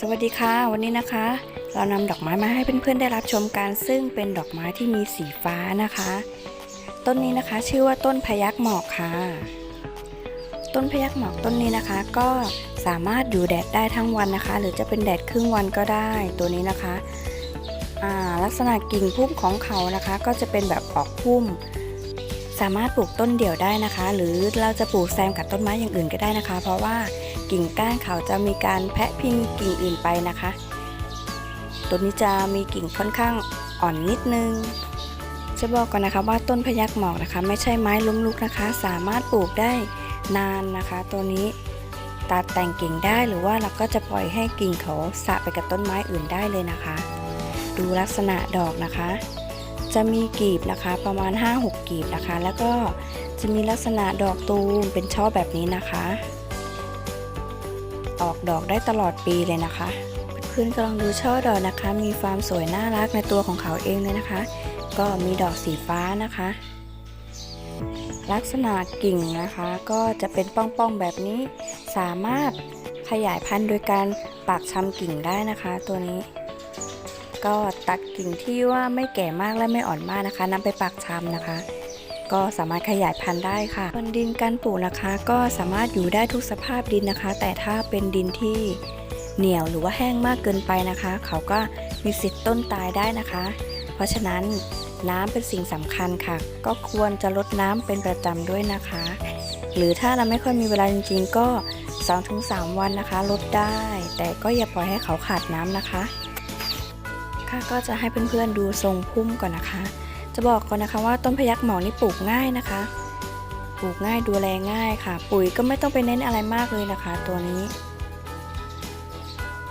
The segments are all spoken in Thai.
สวัสดีค่ะวันนี้นะคะ เรานำดอกไม้มาให้เพื่อนๆได้รับชมกันซึ่งเป็นดอกไม้ที่มีสีฟ้านะคะ ต้นนี้นะคะชื่อว่าต้นพยักหมอกค่ะ ต้นพยักหมอกต้นนี้นะคะ ก็สามารถอยู่แดดได้ทั้งวันนะคะ หรือจะเป็นแดดครึ่งวันก็ได้ตัวนี้นะคะลักษณะกิ่งพุ่มของเขานะคะ ก็จะเป็นแบบออกพุ่ม สามารถปลูกต้นเดี่ยวได้นะคะ หรือเราจะปลูกแซมกับต้นไม้อย่างอื่นก็ได้นะคะ เพราะว่ากิ่งก้านเขาจะมีการแพะพิงกิ่งอื่นไปนะคะ ต้นนี้จะมีกิ่งค่อนข้างอ่อนนิดนึง จะบอกก่อนนะคะว่าต้นพยักหมอกนะคะ ไม่ใช่ไม้ล้มลุกนะคะ สามารถปลูกได้นานนะคะ ตัวนี้ตัดแต่งกิ่งได้หรือว่าเราก็จะปล่อยให้กิ่งเขาสะไปกับต้นไม้อื่นได้เลยนะคะ ดูลักษณะดอกนะคะ จะมีกีบนะคะประมาณ 5-6 กีบนะคะ แล้วก็จะมีลักษณะดอกตูมเป็นช่อแบบนี้นะคะ ออกดอกได้ตลอดปีเลยนะคะ เพื่อนๆกำลังดูช่อดอกนะคะ มีความสวยน่ารักในตัวของเขาเองเลยนะคะ ก็มีดอกสีฟ้านะคะ ลักษณะกิ่งนะคะ ก็จะเป็นป้องๆแบบนี้ สามารถขยายพันธุ์โดยการปักชำกิ่งได้นะคะ ตัวนี้ ก็ตัดกิ่งที่ว่าไม่แก่มากและไม่อ่อนมากนะคะนำไปปักชำนะคะ ก็สามารถขยายพันธุ์ได้ค่ะส่วนดินการปลูกนะคะ ก็สามารถอยู่ได้ทุกสภาพดินนะคะ แต่ถ้าเป็นดินที่เหนียวหรือว่าแห้งมากเกินไปนะคะ เขาก็มีสิทธิ์ต้นตายได้นะคะ เพราะฉะนั้นน้ำเป็นสิ่งสำคัญค่ะ ก็ควรจะลดน้ำเป็นประจำด้วยนะคะ หรือถ้าเราไม่ค่อยมีเวลาจริงๆ ก็ 2-3 วันนะคะ ลดได้ แต่ก็อย่าปล่อยให้เขาขาดน้ำนะคะ ค่ะก็จะให้เพื่อนๆดูทรงพุ่มก่อนนะคะ จะบอกก่อนนะคะว่าต้นพยักหมอกนี่ปลูกง่ายนะคะ ปลูกง่ายดูแลง่ายค่ะ ปุ๋ยก็ไม่ต้องไปเน้นอะไรมากเลยนะคะ ตัวนี้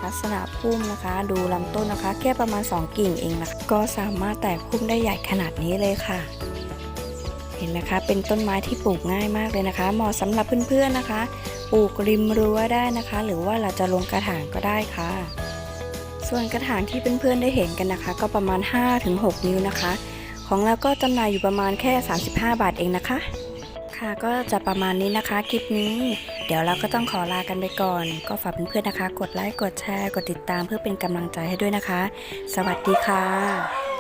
ลักษณะพุ่มนะคะ ดูลำต้นนะคะ แค่ประมาณ 2 กิ่งเองนะคะก็สามารถแตกพุ่มได้ใหญ่ขนาดนี้เลยค่ะ เห็นไหมคะ เป็นต้นไม้ที่ปลูกง่ายมากเลยนะคะ เหมาะสำหรับเพื่อนๆนะคะ ปลูกริมรั้วได้นะคะ หรือว่าเราจะลงกระถางก็ได้ค่ะ ส่วนกระถางที่เพื่อนๆได้เห็นกันนะคะ ก็ประมาณ 5-6 นิ้วนะคะ ของเราก็จำหน่ายอยู่ประมาณแค่ 35 บาทเองนะคะ ค่ะก็จะประมาณนี้นะคะคลิปนี้ เดี๋ยวเราก็ต้องขอลากันไปก่อน ก็ฝากเพื่อนๆนะคะ กดไลค์กดแชร์ กดติดตามเพื่อเป็นกำลังใจให้ด้วยนะคะ สวัสดีค่ะ